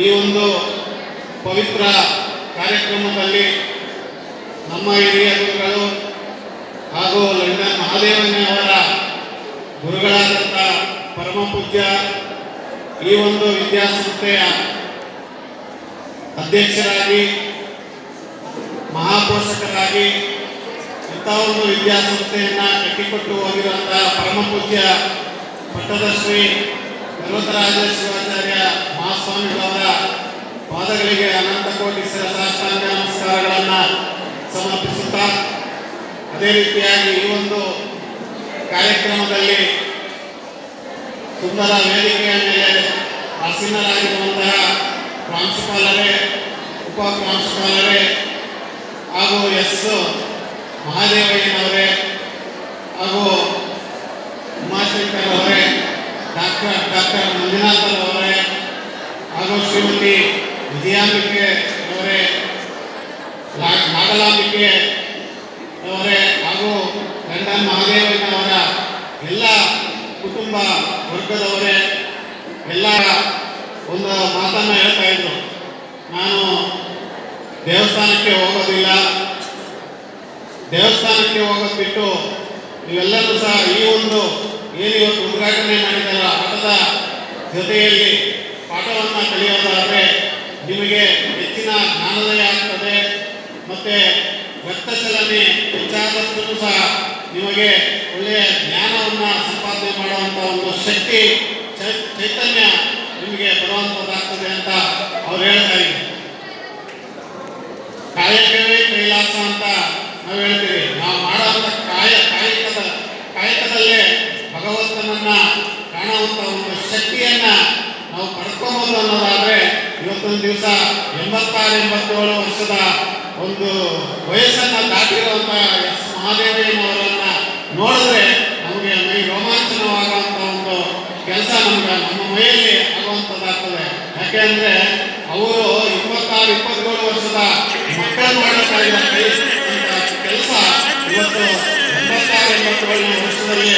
ಈ ಒಂದು ಪವಿತ್ರ ಕಾರ್ಯಕ್ರಮದಲ್ಲಿ ನಮ್ಮ ಹಿರಿಯ ಗುರುಗಳು ಹಾಗೂ ಲಂಡನ್ ಮಹಾದೇವನವರ ಗುರುಗಳಾದಂಥ ಪರಮ ಪೂಜ್ಯ ಈ ಒಂದು ವಿದ್ಯಾಸಂಸ್ಥೆಯ ಅಧ್ಯಕ್ಷರಾಗಿ, ಮಹಾಪೋಷಕರಾಗಿ ಇಂಥ ಒಂದು ವಿದ್ಯಾಸಂಸ್ಥೆಯನ್ನು ಕಟ್ಟಿಕೊಟ್ಟು ಹೋಗಿರುವಂತಹ ಪರಮ ಪೂಜ್ಯ ಪಟ್ಟದ ಶ್ರೀ ಪರ್ವತರಾಜ ಶಿವಾಚಾರ್ಯ ಮಹಾಸ್ವಾಮಿಗಳವರ ಪಾದಗಳಿಗೆ ಅನಂತ ಕೋಟಿ ಸಾಷ್ಟಾಂಗ ನಮಸ್ಕಾರಗಳನ್ನು ಸಮರ್ಪಿಸುತ್ತಾ, ಅದೇ ರೀತಿಯಾಗಿ ಈ ಒಂದು ಕಾರ್ಯಕ್ರಮದಲ್ಲಿ ಸುಂದರ ವೇದಿಕೆಯ ಮೇಲೆ ಆಸೀನರಾಗಿರುವಂತಹ ಪ್ರಾಂಶುಪಾಲರೇ, ಉಪ ಪ್ರಾಂಶುಪಾಲರೇ ಹಾಗೂ ಎಸ್ ಮಹಾದೇವಯ್ಯನವರೇ ಹಾಗೂ ಉಮಾಶಂಕರ್ ಅವರೇ ಡಾಕ್ಟರ್ ಡಾಕ್ಟರ್ ಮಂಜುನಾಥ್ ಶ್ರೀಮತಿ ವಿಜಯಾಂಬಿಕೆ ಅವರೇ ಮಾಡಲಾಗಲಿಕ್ಕೆ ಅವರೇ ಹಾಗೂ ಲಂಡನ್ ಅವರ ಎಲ್ಲ ಕುಟುಂಬ ವರ್ಗದವರೇ, ಎಲ್ಲ ಒಂದು ಮಾತನ್ನು ಹೇಳ್ತಾ ಇದ್ರು. ನಾನು ದೇವಸ್ಥಾನಕ್ಕೆ ಹೋಗೋದಿಲ್ಲ. ದೇವಸ್ಥಾನಕ್ಕೆ ಹೋಗೋದು ಬಿಟ್ಟು ನೀವೆಲ್ಲರೂ ಸಹ ಈ ಒಂದು ಏನು ಉದ್ಘಾಟನೆ ಮಾಡಿದಾರ ಆಟದ ಜೊತೆಯಲ್ಲಿ ಪಾಠವನ್ನು ಕಲಿಯೋದಾದರೆ ನಿಮಗೆ ಹೆಚ್ಚಿನ ಜ್ಞಾನೋದಯ ಆಗ್ತದೆ. ಮತ್ತು ರಕ್ತ ಚಲನೆ ಹೆಚ್ಚಾದಷ್ಟು ಸಹ ನಿಮಗೆ ಒಳ್ಳೆಯ ಜ್ಞಾನವನ್ನು ಸಂಪಾದನೆ ಮಾಡುವಂಥ ಒಂದು ಶಕ್ತಿ ಚೈತನ್ಯ ನಿಮಗೆ ಬರುವಂಥದ್ದಾಗ್ತದೆ ಅಂತ ಅವ್ರು ಹೇಳ್ತಾ ಇದ್ದಾರೆ. ಕಾಯಕವೇ ಕೈಲಾಸ ಅಂತ ನಾವು ಹೇಳ್ತೀವಿ. ನಾವು ಮಾಡುವಂಥ ಕಾಯ, ಕಾಯಕದ, ಕಾಯಕದಲ್ಲೇ ಭಗವಂತನನ್ನ ಕಾಣುವಂಥ ಒಂದು ಶಕ್ತಿಯನ್ನ ನಾವು ಪಡ್ಕೋಬಹುದು ಅನ್ನೋದಾದ್ರೆ, ಇವತ್ತೊಂದು ದಿವಸ ಎಂಬತ್ತಾರು, ಎಂಬತ್ತೇಳು ವರ್ಷದ ಒಂದು ವಯಸ್ಸನ್ನ ದಾಟಿರುವಂತ ಎಸ್ ಮಹಾದೇವಯ್ಯನವರನ್ನ ನೋಡಿದ್ರೆ ನಮಗೆ ಮೈ ರೋಮಾಂಚನವಾಗುವಂತ ಒಂದು ಕೆಲಸ ನಮ್ಗೆ ನಮ್ಮ ಮೈಯಲ್ಲಿ ಆಗುವಂಥದ್ದಾಗ್ತದೆ ಯಾಕೆಂದ್ರೆ ಅವರು ಇಪ್ಪತ್ತಾರು, ಇಪ್ಪತ್ತೇಳು ವರ್ಷದ ಮಕ್ಕಳು ಮಾಡಬೇಕಾಗಿರೋ ಕೆಲಸ ಇವತ್ತು ಎಂಬತ್ತಾರು, ಎಂಬತ್ತೇಳನೇ ವರ್ಷದಲ್ಲಿ